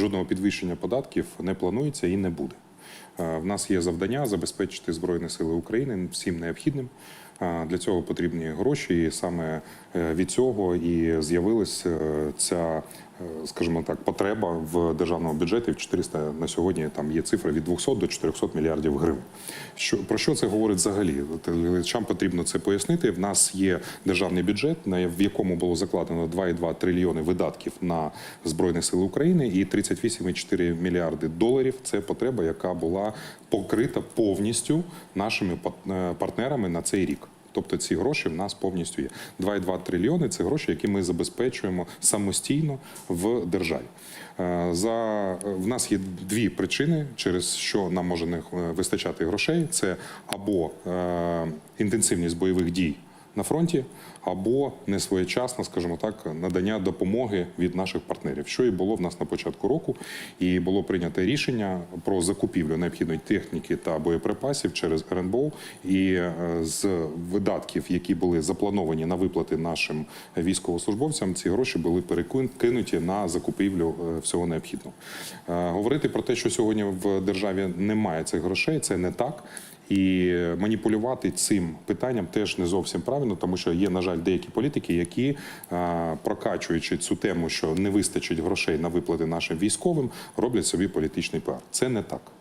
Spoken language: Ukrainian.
жодного підвищення податків не планується і не буде. В нас є завдання забезпечити Збройні Сили України всім необхідним. Для цього потрібні гроші, і саме е, від цього і з'явилася е, ця, е, скажімо так, потреба в державному бюджеті в 400, на сьогодні там є цифра від 200 до 400 мільярдів гривень. Що про що це говорить взагалі? Глядачам потрібно це пояснити. В нас є державний бюджет, в якому було закладено 2,2 трильйони видатків на збройні сили України, і 38,4 мільярди доларів. Це потреба, яка була покрита повністю нашими е, партнерами на цей рік. Тобто ці гроші в нас повністю є. 2,2 трильйони це гроші, які ми забезпечуємо самостійно в державі. Е, За в нас є дві причини, через що нам може не е, вистачати грошей: це або е, інтенсивність бойових дій на фронті, або несвоєчасно, скажімо так, надання допомоги від наших партнерів, що і було в нас на початку року, і було прийнято рішення про закупівлю необхідної техніки та боєприпасів через РНБО. І е, з видатків, які були заплановані на виплати нашим військовослужбовцям, ці гроші були перекинуті на закупівлю е, всього необхідного. Е, Говорити про те, що сьогодні в державі немає цих грошей, це не так. І маніпулювати цим питанням теж не зовсім правильно, тому що є, на жаль, деякі політики, які е, прокачуючи цю тему, що не вистачить грошей на виплати нашим військовим, роблять собі політичний піар. Це не так.